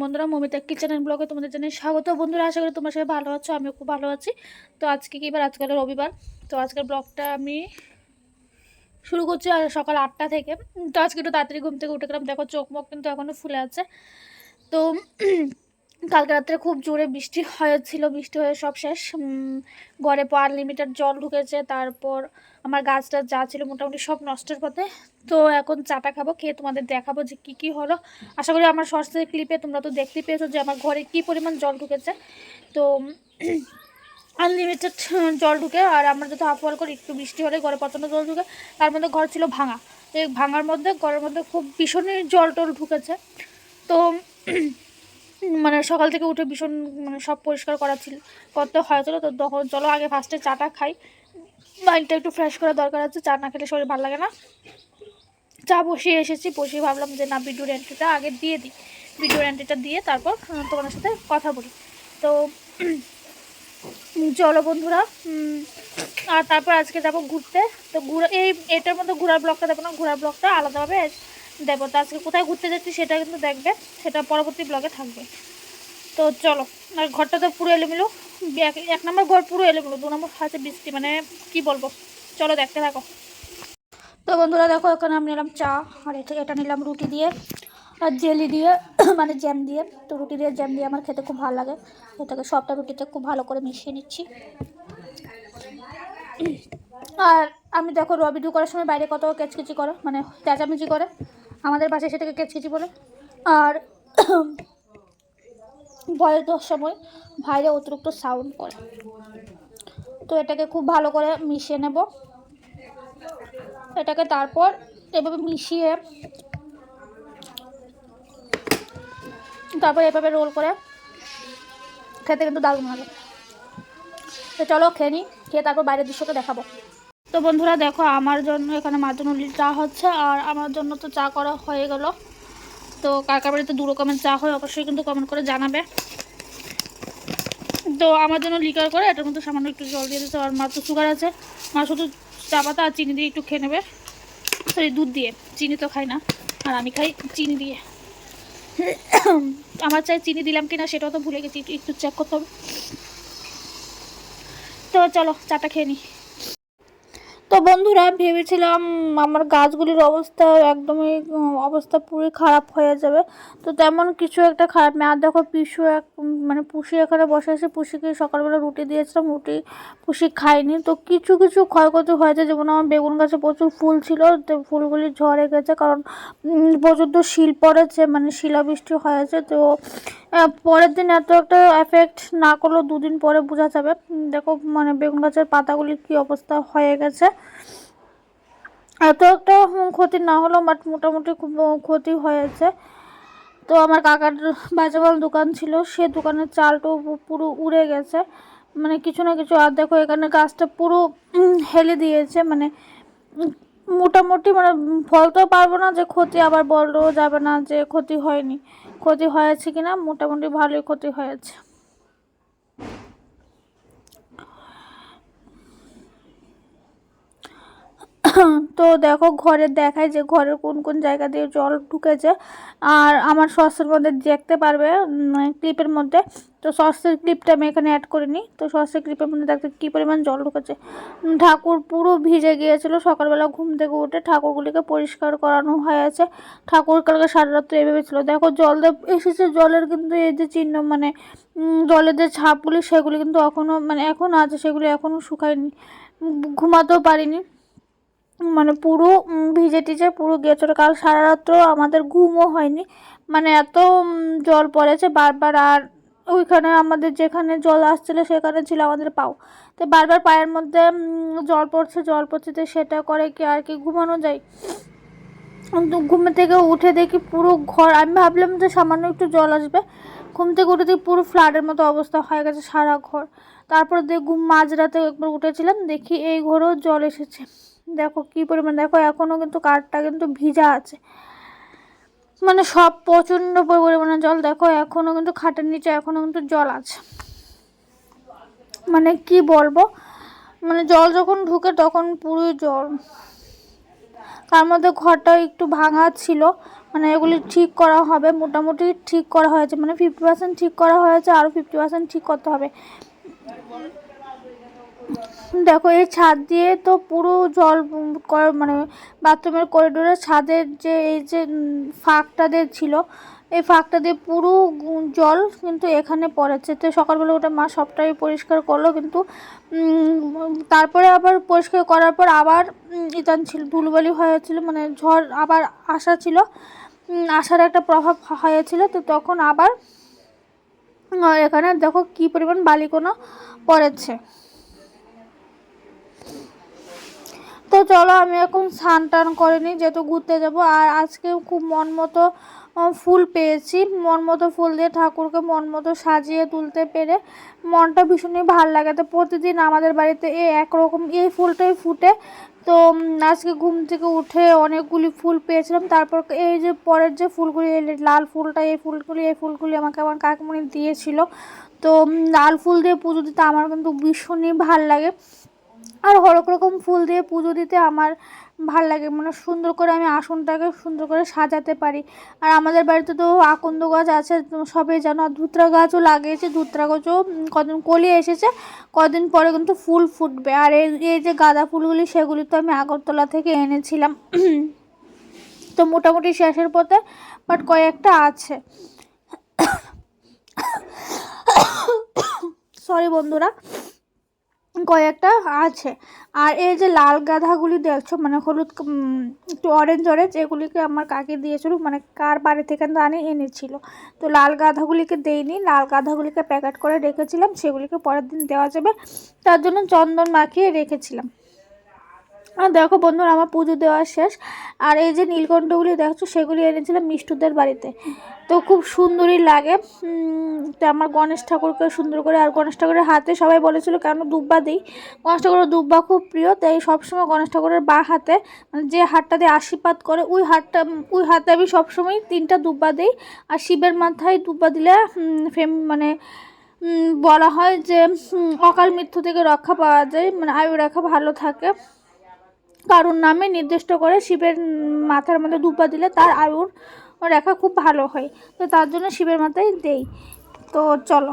বন্ধুরা। মমিতা কিচেন ব্লগে তোমাদের জন্য স্বাগত। বন্ধুরা, আশা করি তোমার সাথে ভালো আছো, আমিও খুব ভালো আছি। তো আজকে কি এবার? আজকাল রবিবার। তো আজকের ব্লগটা আমি শুরু করছি আর সকাল আটটা থেকে। তো আজকে একটু তাড়াতাড়ি ঘুম থেকে উঠে গেলাম। দেখো চোখ মুখ কিন্তু এখনও ফুলে আছে। তো কালকে রাত্রে খুব জোরে বৃষ্টি হয়েছিল, বৃষ্টি হয়ে সব শেষ। ঘরে পর লিমিটেড জল ঢুকেছে, তারপর আমার গাছটা যা ছিল মোটামুটি সব নষ্টের পথে। তো এখন চাটা খাব, খেয়ে তোমাদের দেখাবো যে কী কী হলো। আশা করি আমার শর্টসের ক্লিপে তোমরা তো দেখতে পেয়েছ যে আমার ঘরে কী পরিমাণ জল ঢুকেছে। তো আনলিমিটেড জল ঢুকে, আর আমরা যদি হাফ করে একটু বৃষ্টি হলে ঘরে প্রচণ্ড জল ঢুকে, তার মধ্যে ঘর ছিল ভাঙা। এই ভাঙার মধ্যে, ঘরের মধ্যে খুব ভীষণই জল টল ঢুকেছে। তো মানে সকাল থেকে উঠে ভীষণ মানে সব পরিষ্কার করা ছিল করতে হয়েছিল, তো তখন চলো আগে ফার্স্টে চাটা খাই। মাইন্ডটা একটু ফ্রেশ করার দরকার আছে, চা না খেলে শরীর ভালো লাগে না। চা বসিয়ে এসেছি, বসিয়ে ভাবলাম যে না ভিডিওর এন্ট্রিটা আগে দিয়ে দিই। ভিডিওর এন্ট্রিটা দিয়ে তারপর তোমাদের সাথে কথা বলি। তো চলো বন্ধুরা আর তারপর আজকে যাব ঘুরতে। তো ঘুরা, এই, এটার মধ্যে ঘোরার ব্লগটা দেবো না, ঘোরার ব্লগটা আলাদাভাবে দেবো তো আজকে কোথায় ঘুরতে যাচ্ছি সেটা কিন্তু দেখবে। সেটা পরবর্তী ব্লগে থাকবে। তো চলো, আর ঘরটা তো পুরো এলোমেলো। এক এক নম্বর ঘর পুরো এলোমেলো, দু নম্বর আছে বৃষ্টি মানে কি বলব? চলো দেখতে থাকো। তো বন্ধুরা দেখো, এখানে আমি নিলাম চা, আর এটা এটা নিলাম রুটি দিয়ে, আর জেলি দিয়ে মানে জ্যাম দিয়ে। তো রুটি দিয়ে জ্যাম দিয়ে আমার খেতে খুব ভালো লাগে। এটাকে সবটা রুটিতে খুব ভালো করে মিশিয়ে নিচ্ছি। আর আমি দেখো রবিডু করার সময় বাইরে কত কেচকেচি করে মানে চেঁচামেচি করে। আমাদের বাসায় সেটাকে কেচকেচি বলে। আর ভয়ের সময় বাইরে অতিরিক্ত সাউন্ড করে। তো এটাকে খুব ভালো করে মিশিয়ে নেব। এটাকে তারপর এভাবে মিশিয়ে তারপর এভাবে রোল করে খেতে কিন্তু দারুণ লাগে। তো চলো খেয়ে নিই, খেয়ে তারপর বাইরের দৃশ্যটা দেখাবো। তো বন্ধুরা দেখো, আমার জন্য এখানে মার চা হচ্ছে, আর আমার জন্য তো চা করা হয়ে গেল। তো কার কার বাড়িতে দু রকমের চা হয় অবশ্যই কিন্তু কমেন্ট করে জানাবে। তো আমার জন্য লিকার করে, এটার মধ্যে সামান্য একটু জল দিয়ে দিতে আর মার তো সুগার আছে। মা শুধু চা পাতা আর চিনি দিয়ে একটু খেয়ে নেবে। সরি দুধ দিয়ে। চিনি তো খাই না, আর আমি খাই চিনি দিয়ে। আমার চাই চিনি দিলাম কিনা সেটাও তো ভুলে গেছি, একটু চেক করতে হবে। তো চলো, চাটা খেয়ে নিই তো বন্ধুরা, ভেবেছিলাম আমার গাছগুলির অবস্থা একদমই অবস্থা পুরোই খারাপ হয়ে যাবে। তো তেমন কিছু একটা খারাপ না আর দেখো, পিসু এক মানে পুষি এখানে বসে আছে। পুষিকে সকালবেলা রুটি দিয়েছিলাম। রুটি পুষি খায়নি। তো কিছু কিছু ক্ষয়ক্ষতি হয়েছে। যেমন আমার বেগুন গাছে প্রচুর ফুল ছিল। তো ফুলগুলি ঝরে গেছে। কারণ প্রচুর তো শিল পড়েছে। মানে শিলাবৃষ্টি হয়েছে। তো পরের দিন এত একটা এফেক্ট না করলেও দুদিন পরে বোঝা যাবে। দেখো মানে বেগুন গাছের পাতাগুলির কী অবস্থা হয়ে গেছে। এত একটা ক্ষতি না হলেও বাট মোটামুটি খুব ক্ষতি হয়েছে। তো আমার কাকার বাজাবাল দোকান ছিল, সে দোকানের চালটাও পুরো উড়ে গেছে। মানে কিছু না কিছু, আর দেখো, এখানে গাছটা পুরো হেলে দিয়েছে। মানে মোটামুটি মানে বলতেও পারব না যে ক্ষতি, আবার বললেও যাবে না যে ক্ষতি হয়নি। ক্ষতি হয়েছে কিনা মোটামুটি ভালোই ক্ষতি হয়েছে। তো দেখো ঘরে দেখায় যে ঘরের কোন কোন জায়গা দিয়ে জল ঢুকেছে। আর আমার সসের মধ্যে দেখতে পারবে ক্লিপের মধ্যে। তো সসের ক্লিপটা আমি এখানে অ্যাড করিনি তো সসের ক্লিপের মধ্যে দেখতে কী পরিমাণ জল ঢুকেছে। ঠাকুর পুরো ভিজে গিয়েছিল সকালবেলা ঘুম থেকে উঠে। ঠাকুরগুলিকে পরিষ্কার করানো হয়েছে। ঠাকুর কালকে সারা রাত্রে এভাবে ছিল দেখো জল এসেছে জলের কিন্তু এই যে চিহ্ন মানে জলের যে ছাপগুলি, সেগুলি কিন্তু এখনও মানে এখনও আছে, সেগুলি এখনও শুকায়নি। ঘুমাতেও পারিনি। মানে পুরো ভিজে টিজে পুরো গেছিল কাল সারা রাত্র আমাদের ঘুমও হয়নি। মানে এত জল পড়েছে বারবার। আর ওইখানে আমাদের যেখানে জল আসছিল, সেখানে ছিল আমাদের পাও। তো বারবার পায়ের মধ্যে জল পড়ছে জল পড়ছে, তো সেটা করে কি আর কি ঘুমানো যায়? ঘুম থেকে উঠে দেখি পুরো ঘর আমি ভাবলাম যে সামান্য একটু জল আসবে। ঘুম থেকে উঠে দেখি পুরো ফ্লাডের মতো অবস্থা হয়ে গেছে সারা ঘর। তারপরে দেখি ঘুম মাঝরাতে একবার উঠেছিলাম। দেখি এই ঘরেও জল এসেছে। দেখো কী পরিমাণ, দেখো এখনও কিন্তু কাঠটা কিন্তু ভিজা আছে। মানে সব প্রচণ্ড পরিমাণে জল, দেখো এখনও কিন্তু খাটের নিচে এখনও কিন্তু জল আছে। মানে কি বলব মানে জল যখন ঢুকে তখন পুরো জল। তার মধ্যে ঘরটা একটু ভাঙা ছিল মানে এগুলি ঠিক করা হবে, মোটামুটি ঠিক করা হয়েছে মানে ফিফটি পার্সেন্ট ঠিক করা হয়েছে আরও ফিফটি পার্সেন্ট ঠিক করতে হবে। দেখো, এই ছাদ দিয়ে তো পুরো জল মানে বাথরুমের করিডোরের ছাদের যে, এই যে ফাঁকটা দিয়ে ছিল, এই ফাঁকটা দিয়ে পুরো জল কিন্তু এখানে পড়েছে। তো সকালবেলা ওটা মা সবটাই পরিষ্কার করল, কিন্তু তারপরে আবার পরিষ্কার করার পর আবার ইতান ছিল, ধুলবালি হয়েছিল মানে ঝড় আবার আসা ছিল আসার একটা প্রভাব হয়েছিল। তো তখন আবার এখানে দেখো কি পরিমাণ বালিকোনা পড়েছে। তো চলো আমি এখন স্নান টান করে নিই, যেহেতু ঘুরতে যাব। আর আজকে খুব মন মতো ফুল পেয়েছি। মন মতো ফুল দিয়ে ঠাকুরকে মন মতো সাজিয়ে তুলতে পেরে মনটা ভীষণই ভালো লাগে। তো প্রতিদিন আমাদের বাড়িতে এই একরকম এই ফুলটাই ফুটে। তো আজকে ঘুম থেকে উঠে অনেকগুলি ফুল পেয়েছিলাম। তারপর এই যে পরের যে ফুলগুলি লাল ফুলটা, এই ফুলগুলি এই ফুলগুলি আমাকে আমার কাকিমণি দিয়েছিল। তো লাল ফুল দিয়ে পুজো দিতে আমার কিন্তু ভীষণই ভালো লাগে। আর হরেক রকম ফুল দিয়ে পুজো দিতে আমার ভালো লাগে। মানে সুন্দর করে আমি আসনটাকে সুন্দর করে সাজাতে পারি। আর আমাদের বাড়িতে তো আকন্দ গাছ আছে, তো সবাই জানো, আর ধুতরা গাছও লাগিয়েছে। ধুতরা গাছও কদিন কলি এসেছে, কদিন পরে কিন্তু ফুল ফুটবে। আর এই যে গাঁদা ফুলগুলি, সেগুলি তো আমি আগরতলা থেকে এনেছিলাম। তো মোটামুটি শেষের পথে বাট কয়েকটা আছে। সরি বন্ধুরা। কয়েকটা আছে। আর এই যে লাল গাধাগুলি দেখছ মানে হলুদ একটু অরেঞ্জ অরেঞ্জ এগুলিকে আমার কাকে দিয়েছিল মানে কার বাড়ি থেকে দানে এনেছিল। তো লাল গাধাগুলিকে দেইনি, লাল গাধাগুলিকে প্যাকেট করে রেখেছিলাম, সেগুলিকে পরের দিন দেওয়া যাবে। তার জন্য চন্দন মাখিয়ে রেখেছিলাম। আর দেখো বন্ধুরা, আমার পুজো দেওয়া শেষ। আর এই যে নীলকণ্ঠগুলি দেখছ, সেগুলি এনেছিলাম মিষ্টুদের বাড়িতে। তো খুব সুন্দরই লাগে। তো আমার গণেশ ঠাকুরকে সুন্দর করে, আর গণেশ ঠাকুরের হাতে সবাই বলেছিল, কেন দুব্বা দিই? গণেশ ঠাকুরের দুব্বা খুব প্রিয়, তাই সবসময় গণেশ ঠাকুরের বা হাতে মানে যে হাতটা দিয়ে আশীর্বাদ করে, ওই হাতটা, ওই হাতে আমি সবসময় তিনটা দুব্বা দিই। আর শিবের মাথায় দুব্বা দিলে ফেম মানে বলা হয় যে অকাল মৃত্যু থেকে রক্ষা পাওয়া যায় মানে আয়ু রেখা ভালো থাকে। কারুর নামে নির্দিষ্ট করে শিবের মাথার মধ্যে দুপা দিলে তার আয়ুর রেখা খুব ভালো হয়। তো তার জন্য শিবের মাথায় দেই। তো চলো।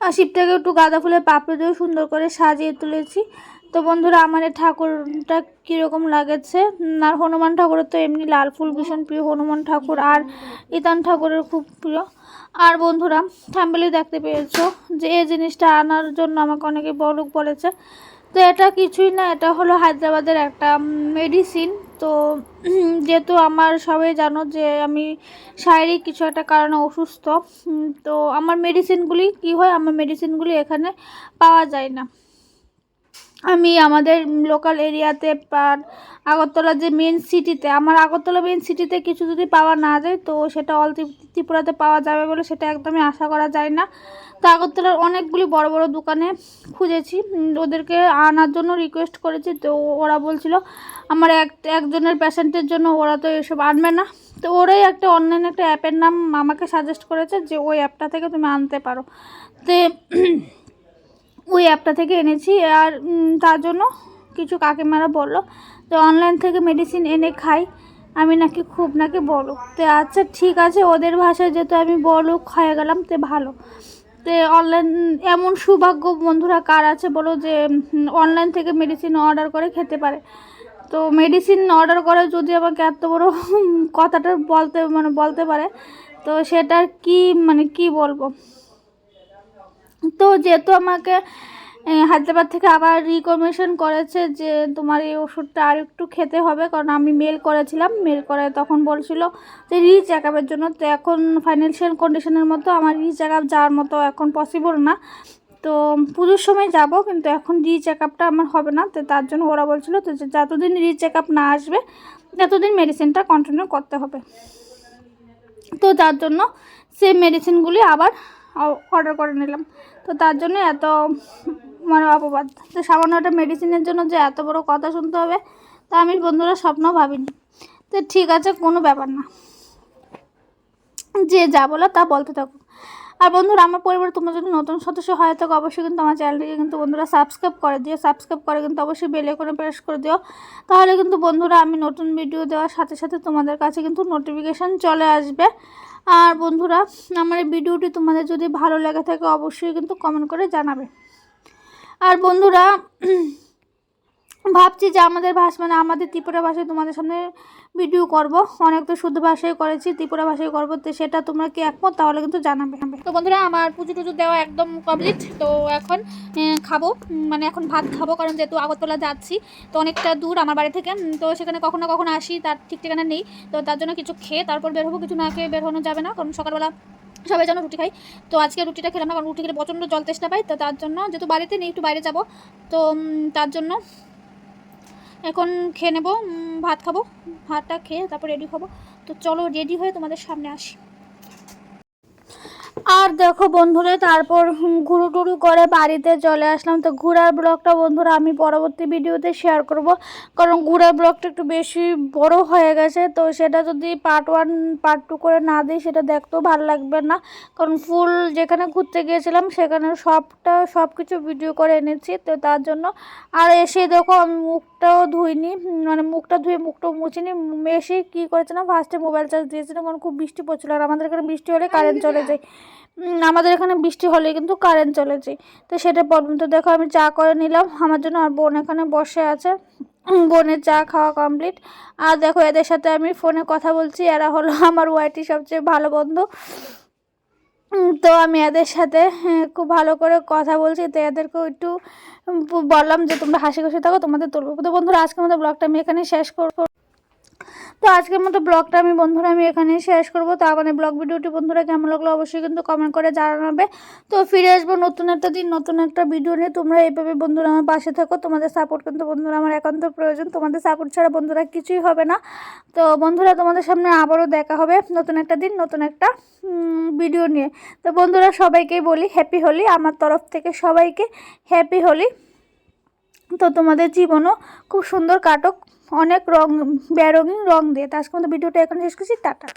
আর শিবটাকে একটু গাঁদা ফুলের পাপড়ি দিয়ে সুন্দর করে সাজিয়ে তুলেছি। তো বন্ধুরা, আমার এই ঠাকুরটা কীরকম লাগেছে? আর হনুমান ঠাকুরের তো এমনি লাল ফুল ভীষণ প্রিয়। হনুমান ঠাকুর আর ইতান ঠাকুরের খুব প্রিয়। আর বন্ধুরা থাম্বেলি দেখতে পেয়েছ যে এই জিনিসটা আনার জন্য আমাকে অনেকে বলুক বলেছে। তো এটা কিছুই না, এটা হলো হায়দ্রাবাদের একটা মেডিসিন তো যেহেতু আমার সবাই জানো যে আমি শারীরিক কিছু একটা কারণে অসুস্থ তো আমার মেডিসিনগুলি কি হয়, আমার মেডিসিনগুলি এখানে পাওয়া যায় না। আমি আমাদের লোকাল এরিয়াতে আর আগরতলা যে মেন সিটিতে আমার আগরতলা মেন সিটিতে কিছু যদি পাওয়া না যায়, তো সেটা অল ত্রিপুরাতে পাওয়া যাবে বলে সেটা একদমই আশা করা যায় না। তো আগরতলার অনেকগুলি বড় বড় দোকানে খুঁজেছি। ওদেরকে আনার জন্য রিকোয়েস্ট করেছি। তো ওরা বলছিল, আমার এক, একজনের পেশেন্টের জন্য ওরা তো এসব আনবে না। তো ওরাই একটা অনলাইন একটা অ্যাপের নাম আমাকে সাজেস্ট করেছে যে ওই অ্যাপটা থেকে তুমি আনতে পারো। তো ওই অ্যাপটা থেকে এনেছি আর তার জন্য কিছু কাকিমারা বলল যে অনলাইন থেকে মেডিসিন এনে খাই। আমি নাকি খুব নাকি বড় তো আচ্ছা ঠিক আছে, ওদের ভাষায় যেহেতু আমি বড় হয়ে গেলাম, তো ভালো। তো অনলাইন এমন সৌভাগ্য বন্ধুরা কার আছে বলো যে অনলাইন থেকে মেডিসিন অর্ডার করে খেতে পারে। তো মেডিসিন অর্ডার করে যদি আমাকে এত বড় কথাটা বলতে মানে বলতে পারে, তো সেটার কি মানে কি বলব? তো যেহেতু আমাকে হায়দ্রাবাদ থেকে আবার রিকমেশন করেছে যে তোমার এই ওষুধটা আর একটু খেতে হবে, কারণ আমি মেল করেছিলাম, মেল করে তখন বলছিল যে রি চেক আপের জন্য। তো এখন ফাইন্যান্সিয়াল কন্ডিশনের মতো আমার রি চেক আপ যাওয়ার মতো এখন পসিবল না। তো পুজোর সময় যাব, কিন্তু এখন রি চেক আপটা আমার হবে না। তো তার জন্য ওরা বলছিল তো যে যতদিন রি চেক আপ না আসবে ততদিন মেডিসিনটা কন্টিনিউ করতে হবে। তো যার জন্য সেই মেডিসিনগুলি আবার অর্ডার করে নিলাম। তো তার জন্য এত মানে অপবাদ। তো সামান্য একটা মেডিসিনের জন্য যে এত বড় কথা শুনতে হবে, তা আমি বন্ধুরা স্বপ্ন ভাবিনি। তো ঠিক আছে, কোনো ব্যাপার না। যে যা বলো তা বলতে থাকো। আর বন্ধুরা, আমার পরিবারে তোমরা যদি নতুন সদস্য হয় থাকো, অবশ্যই কিন্তু আমার চ্যানেলটিকে কিন্তু বন্ধুরা সাবস্ক্রাইব করে দিও। সাবস্ক্রাইব করে কিন্তু অবশ্যই বেলে করে প্রেস করে দিও। তাহলে কিন্তু বন্ধুরা, আমি নতুন ভিডিও দেওয়ার সাথে সাথে তোমাদের কাছে কিন্তু নোটিফিকেশান চলে আসবে। আর বন্ধুরা, আমার এই ভিডিওটি তোমাদের যদি ভালো লাগে থাকে, অবশ্যই কিন্তু কমেন্ট করে জানাবে। আর বন্ধুরা ভাবছি যে আমাদের ভাষা মানে আমাদের ত্রিপুরা ভাষায় তোমাদের সামনে ভিডিও করব। অনেক তো শুদ্ধ ভাষায় করেছি, ত্রিপুরা ভাষায় করব, তো সেটা তোমরা কি একমত? তাহলে কিন্তু জানাবে। তো বন্ধুরা, আমার পুজো টুজো দেওয়া একদম কমপ্লিট তো এখন খাব মানে এখন ভাত খাব, কারণ যেহেতু আগরতলা যাচ্ছি, তো অনেকটা দূর আমার বাড়ি থেকে তো সেখানে কখনো কখনো আসি, তার ঠিক ঠিকানা নেই। তো তার জন্য কিছু খেয়ে তারপর বের হব, কিছু না খেয়ে বের হনো যাবে না, কারণ সকালবেলা সবাই যেন রুটি খাই তো আজকে রুটিটা খেলাম না, কারণ রুটি খেলে প্রচণ্ড জল তেষ্টা পাই তো তার জন্য, যেহেতু বাড়িতে নেই, একটু বাইরে যাব। তো তার জন্য এখন খেয়ে নেব ভাত খাব, ভাতটা খেয়ে তারপর রেডি হব। তো চলো রেডি হয়ে তোমাদের সামনে আসি। আর দেখো বন্ধুরা, তারপর ঘুরু টুরু করে বাড়িতে চলে আসলাম। তো ঘোরার ব্লগটা বন্ধুরা আমি পরবর্তী ভিডিওতে শেয়ার করব। কারণ ঘোরার ব্লগটা একটু বেশি বড় হয়ে গেছে, তো সেটা যদি পার্ট ওয়ান পার্ট টু করে না দিই, সেটা দেখতেও ভালো লাগবে না। কারণ ফুল যেখানে ঘুরতে গিয়েছিলাম, সেখানে সবটা সব কিছু ভিডিও করে এনেছি। তো তার জন্য আর এসে দেখো আমি মুখটাও ধুইনি মানে মুখটা ধুয়ে মুখটাও মুছিনি। এসে কী করেছিলাম ফার্স্টে মোবাইল চার্জ দিয়েছিলাম, কারণ খুব বৃষ্টি পড়ছিল। আর আমাদের এখানে বৃষ্টি হলে কারেন্ট চলে যায়। আমাদের এখানে বৃষ্টি হলে কিন্তু কারেন্ট চলে যায় তো সেটা প্রবলেম তো দেখো আমি চা করে নিলাম। আমার জন্য আর বোন এখানে বসে আছে। বোনের চা খাওয়া কমপ্লিট আর দেখো এদের সাথে আমি ফোনে কথা বলছি। এরা হলো আমার ওয়াইটি সবচেয়ে ভালো বন্ধু। তো আমি এদের সাথে হ্যাঁ, খুব ভালো করে কথা বলছি। তো এদেরকেও একটু বললাম যে তোমরা হাসি খুশি থাকো তোমাদের তুলবো তো বন্ধুরা আজকের মতো ব্লগটা আমি এখানে শেষ করব। তো আজকের মতো ব্লগটা আমি বন্ধুরা আমি এখানে শেষ করব। তো মানে ব্লগ ভিডিওটি বন্ধুরা কেমন লাগল অবশ্যই কিন্তু কমেন্ট করে জানাবে। তো ফিরে আসব নতুন একটা দিন, নতুন একটা ভিডিও নিয়ে। তোমরা এইভাবে বন্ধুরা আমার পাশে থাকো। তোমাদের সাপোর্ট কিন্তু বন্ধুরা আমার একান্ত প্রয়োজন। তোমাদের সাপোর্ট ছাড়া বন্ধুরা কিছুই হবে না। তো বন্ধুরা, তোমাদের সামনে আবারও দেখা হবে নতুন একটা দিন, নতুন একটা ভিডিও নিয়ে। তো বন্ধুরা সবাইকে বলি হ্যাপি হোলি। আমার তরফ থেকে সবাইকে হ্যাপি হোলি। তো তোমাদের জীবনও খুব সুন্দর কাটক। অনেক রং বেরঙিন রং দিয়ে। তো আজকে মতো ভিডিওটা এখানে শেষ করছি। টাটা।